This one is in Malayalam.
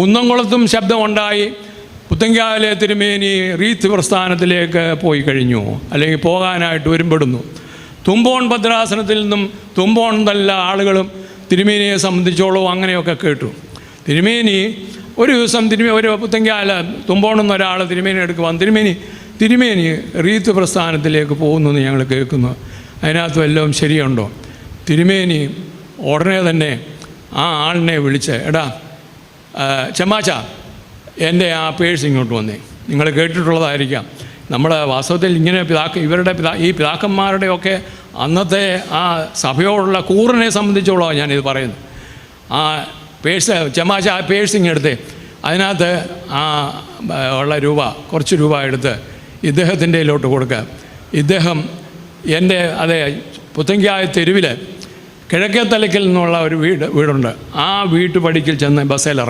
കുന്നംകുളത്തും ശബ്ദമുണ്ടായി. പുത്തങ്കാവിലെ തിരുമേനി റീത്ത് പ്രസ്ഥാനത്തിലേക്ക് പോയി കഴിഞ്ഞു. അല്ലെങ്കിൽ പോകാനായിട്ട് വരുമ്പെടുന്നു തുമ്പോൺ ഭദ്രാസനത്തിൽ നിന്നും തുമ്പോൺ നല്ല ആളുകളും തിരുമേനിയെ സംബന്ധിച്ചോളവും അങ്ങനെയൊക്കെ കേട്ടു. തിരുമേനി ഒരു ദിവസം തിരുമേ ഒരു പുത്തങ്കാല തുമ്പോണെന്ന് ഒരാൾ തിരുമേനി എടുക്കുവാൻ തിരുമേനി തിരുമേനി റീത്ത് പ്രസ്ഥാനത്തിലേക്ക് പോകുന്നു എന്ന് ഞങ്ങൾ കേൾക്കുന്നു. അതിനകത്ത് വല്ലതും ശരിയുണ്ടോ? തിരുമേനി ഉടനെ തന്നെ ആ ആളിനെ വിളിച്ച് എടാ ചെമ്മാച്ച എന്റെ ആ പേഴ്സ് ഇങ്ങോട്ട് വന്നേ. നിങ്ങൾ കേട്ടിട്ടുള്ളതായിരിക്കാം. നമ്മുടെ വാസ്തവത്തിൽ ഇങ്ങനെ പിതാക്ക ഇവരുടെ പിതാ ഈ പിതാക്കന്മാരുടെയൊക്കെ അന്നത്തെ ആ സഭയോടുള്ള കൂറിനെ സംബന്ധിച്ചോളാം ഞാനിത് പറയുന്നത്. ആ പേഴ്സ് ചെമാച്ച ആ പേഴ്സിങ് എടുത്ത് അതിനകത്ത് ആ ഉള്ള രൂപ കുറച്ച് രൂപ എടുത്ത് ഇദ്ദേഹത്തിന്റെ കൊടുക്കുക. ഇദ്ദേഹം എന്റെ അതെ പുത്തങ്കിയായ തെരുവിൽ കിഴക്കേ തലയ്ക്കൽ നിന്നുള്ള ഒരു വീട് വീടുണ്ട്. ആ വീട്ടുപടിക്കൽ ചെന്ന് ബസ്സിൽ